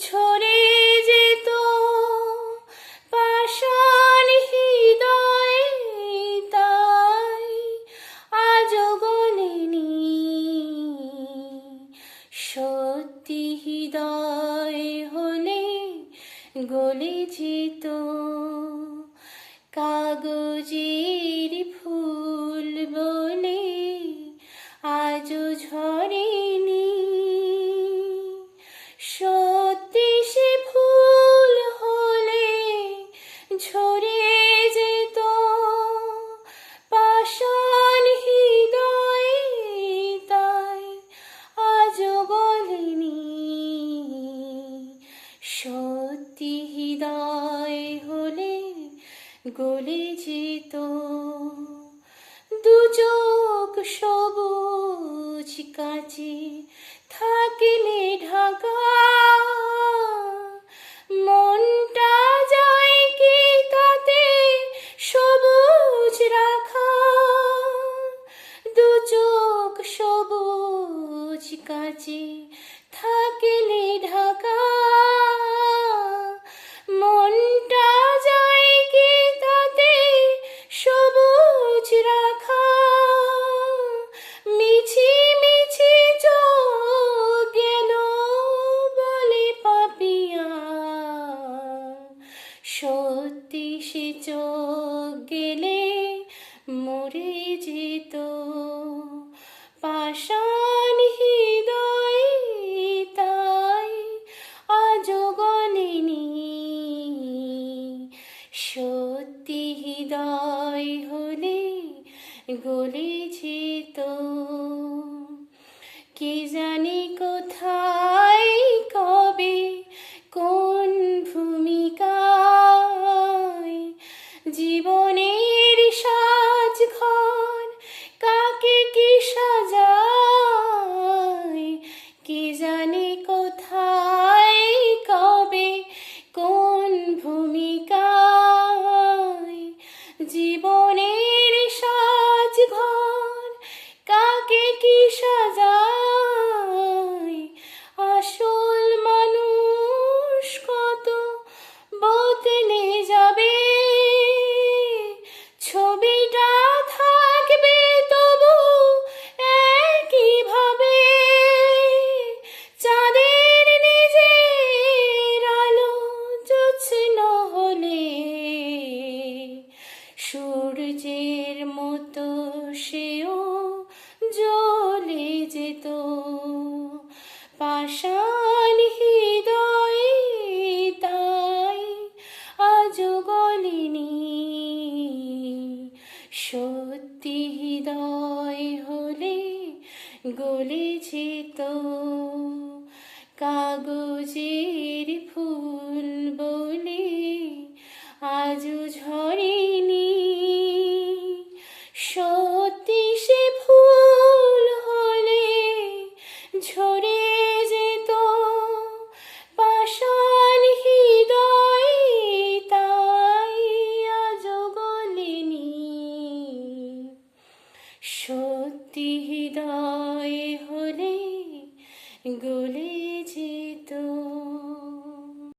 ঝরে যেত। পাষাণ হৃদয় তাই আজ গলেনি। সত্যি হৃদয় হলে গলে যেত। কাগজে সত্যি হৃদয় হলে গলে যেত দুচোখ সবুজ কাছে চোখ গেলে মরে যেত। পাষাণ হৃদয় তাই আজ গলেনি সত্যি হৃদয় হলে গলে যেত। কে জানি কোথায় গলেছি তো কাগজে সত্যি হৃদয় হলে গলে